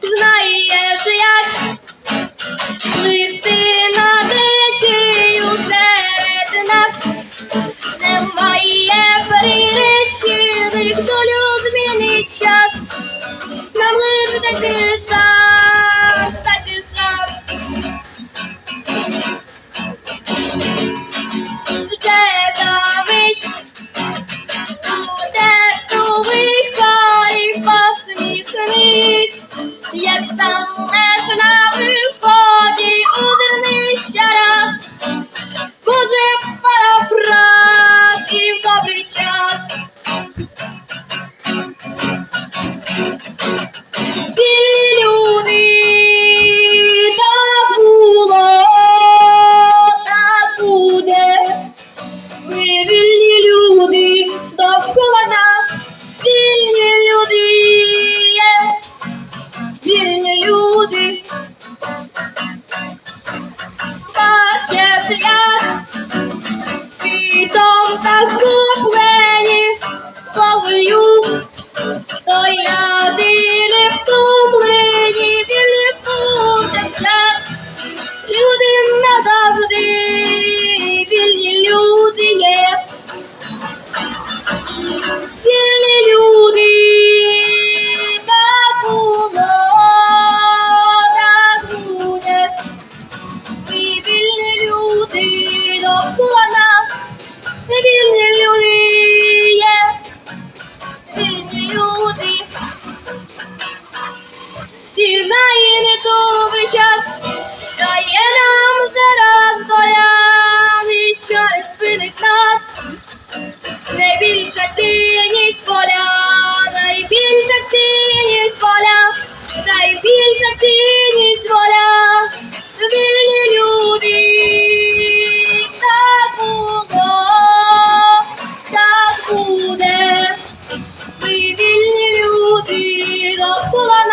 Знаєш, як плисти на течію серед немає приречених долю змінить час. Нам лише як станеш на виході, Як світом так куплені волею, то я довкола нас, вільні люди є, вільні люди. І не добрий час, дає нам зараз доляни, що не спинить нас. Цінність поля, найбільша поля, була